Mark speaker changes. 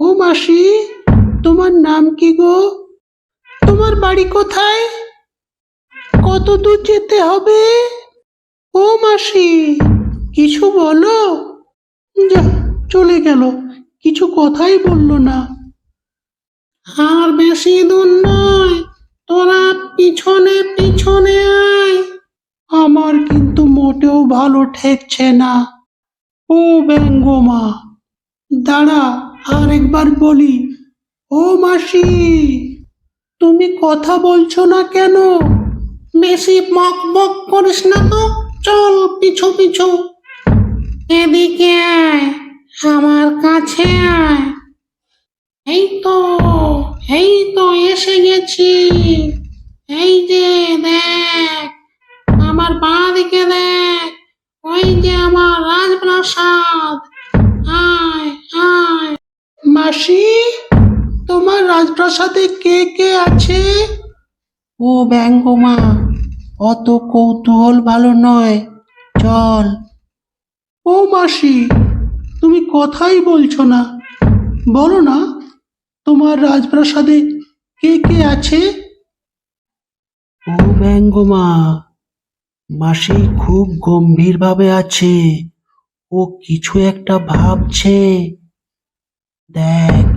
Speaker 1: ও মাসি, তোমার নাম কি গো? তোমার বাড়ি কোথায়? কত দূর যেতে হবে? ও মাসি, কিছু বলো? যা, চলে গেল, কিছু কথাই বলল না। আর বেশি দূর নয়, তোরা পিছনে পিছনে আয়। আমার কিন্তু মোটেও ভালো ঠেকছে না। ও ব্যঙ্গমা দাঁড়া। আর একবার বলি, ও মাসি, তুমি কথা বলছো না কেন? বেশি বক বক করিস না তো, চল পিছু পিছু। এদিকে আয়, আমার কাছে আয়। এই তো এই তো এসে গেছি। এই যে দেখ, আমার বাঁ দিকে দেখ, ওই যে আমার রাজপ্রাসাদ। মাসি, তোমার রাজপ্রাসাদে কে কে আছে? ও ব্যঙ্গমা অত কৌতূহল ভালো নয়, চল। ও মাসি, তুমি কথাই বলছো না। বলো না, তোমার রাজপ্রাসাদে কে কে আছে? ও ব্যঙ্গমা মাসি খুব গম্ভীরভাবে আছে। ও কিছু একটা ভাবছে। দেখ